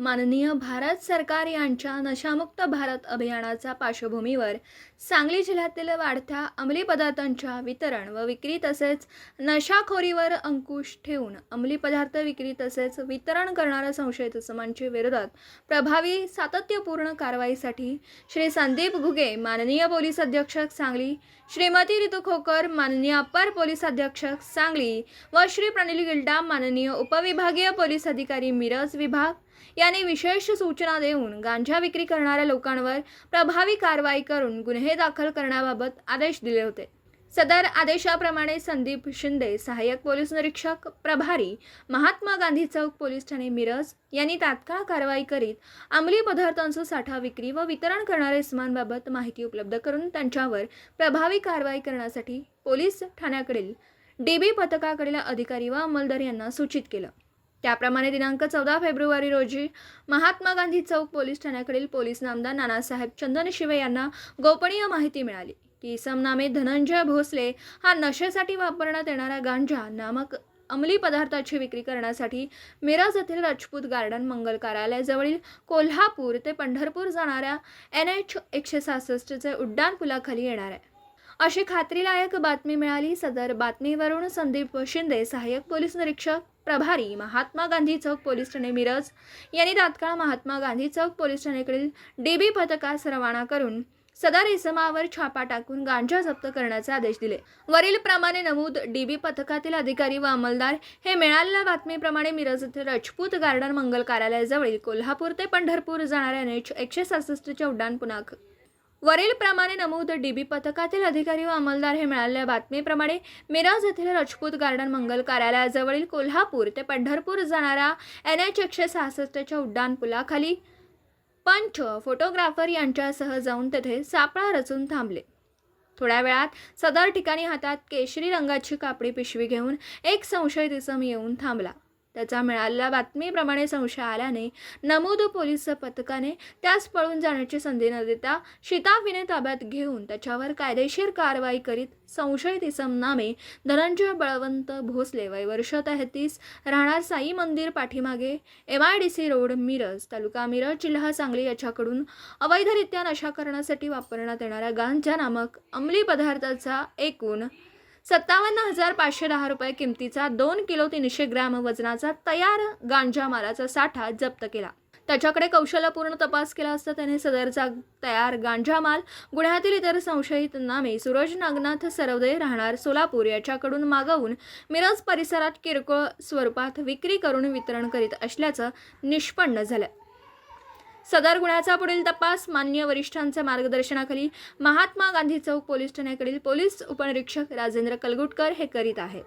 माननीय भारत सरकार यांच्या नशामुक्त भारत अभियानाच्या पार्श्वभूमीवर सांगली जिल्ह्यातील वाढत्या अंमली पदार्थांच्या वितरण व विक्री तसेच नशाखोरीवर अंकुश ठेवून अंमली पदार्थ विक्री तसेच वितरण करणाऱ्या संशयित इसमांच्या विरोधात प्रभावी सातत्यपूर्ण कारवाईसाठी श्री संदीप घुगे माननीय पोलीस अधीक्षक सांगली श्रीमती रितू खोकर माननीय अप्पर पोलीस अधीक्षक सांगली व श्री प्रणिल गिल्डा माननीय उपविभागीय पोलीस अधिकारी मिरज विभाग यांनी विशेष सूचना देऊन गांजा विक्री करणाऱ्या लोकांवर प्रभावी कारवाई करून गुन्हे दाखल करण्याबाबत आदेश दिले होते. सदर आदेशाप्रमाणे संदीप शिंदे सहाय्यक पोलीस निरीक्षक प्रभारी महात्मा गांधी चौक पोलीस ठाणे मिरज यांनी तात्काळ कारवाई करीत अंमली पदार्थांचा साठा विक्री व वितरण करणाऱ्या इसमांबाबत माहिती उपलब्ध करून त्यांच्यावर प्रभावी कारवाई करण्यासाठी पोलीस ठाण्याकडील डीबी पथकाकडील अधिकारी व अंमलदार यांना सूचित केलं. त्याप्रमाणे दिनांक चौदा फेब्रुवारी रोजी महात्मा गांधी चौक पोलीस ठाण्याकडील पोलीस नामदार नानासाहेब चंदनशिवे यांना गोपनीय माहिती मिळाली. की समनामे धनंजय भोसले हा नशेसाठी वापरण्यात येणारा गांजा नामक अंमली पदार्थाची विक्री करण्यासाठी मिरज येथील राजपूत गार्डन मंगल कार्यालयाजवळील कोल्हापूर ते पंढरपूर जाणाऱ्या एन एच एकशे सहासष्टचे उड्डाण पुलाखाली येणार आहे. अशी खात्रीलायक बातमी मिळाली. सदर बातमीवरून संदीप शिंदे सहाय्यक पोलीस निरीक्षक प्रभारी महात्मा गांधी चौक पोलीस ठाणे मिरज. यांनी तात्काळ महात्मा गांधी चौक पोलीस ठाणेकडील डीबी पथकास रवाना करून सदर इसमावर छापा टाकून गांजा जप्त करण्याचे आदेश दिले. वरील प्रमाणे नमूद डीबी पथकातील अधिकारी व अंमलदार हे मिळालेल्या बातमीप्रमाणे मिरज येथे राजपूत गार्डन मंगल कार्यालयाजवळील कोल्हापूर ते पंढरपूर जाणाऱ्या एन एच एकशे सहासष्टच्या उड्डाण पुन्हा वरील प्रमाणे नमूद डीबी पथकातील अधिकारी व अंमलदार हे मिळालेल्या बातमीप्रमाणे मिराज येथील राजपूत गार्डन मंगल कार्यालयाजवळील कोल्हापूर ते पंढरपूर जाणाऱ्या एन एच एकशे सहासष्टच्या उड्डाणपुलाखाली पंच फोटोग्राफर यांच्यासह जाऊन तेथे सापळा रचून थांबले. थोड्या वेळात सदर ठिकाणी हातात केशरी रंगाची कापडी पिशवी घेऊन एक संशयित इसम येऊन थांबला. त्याचा मिळालेल्या बातमीप्रमाणे संशय आल्याने नमूद पोलीस पथकाने त्यास पळून जाण्याची संधी न देता शिताफीने ताब्यात घेऊन त्याच्यावर कायदेशीर कारवाई करीत संशयित इसम नामे धनंजय बळवंत भोसले वय वर्ष तेहतीस राहणार साई मंदिर पाठीमागे M I D C road Miraj तालुका मिरज जिल्हा सांगली याच्याकडून अवैधरित्या नशा करण्यासाठी वापरण्यात येणाऱ्या गांजा नामक अंमली पदार्थाचा एकूण सत्तावन्न हजार पाचशे दहा रुपये किमतीचा दोन किलो तीनशे ग्रॅम वजनाचा तयार गांजा मालाचा साठा जप्त केला. त्याच्याकडे कौशल्यपूर्ण तपास केला असता त्याने सदरचा तयार गांजा माल गुन्ह्यातील इतर संशयित नामे सूरज नागनाथ सरवदे राहणार सोलापूर याच्याकडून मागवून मिरज परिसरात किरकोळ स्वरूपात विक्री करून वितरण करीत असल्याचं निष्पन्न झालं. सदर गुन्ह्याचा पुढील तपास मान्य वरिष्ठांच्या मार्गदर्शनाखाली महात्मा गांधी चौक पोलीस ठाण्याकडील पोलीस उपनिरीक्षक राजेंद्र कलगुटकर हे करीत आहेत.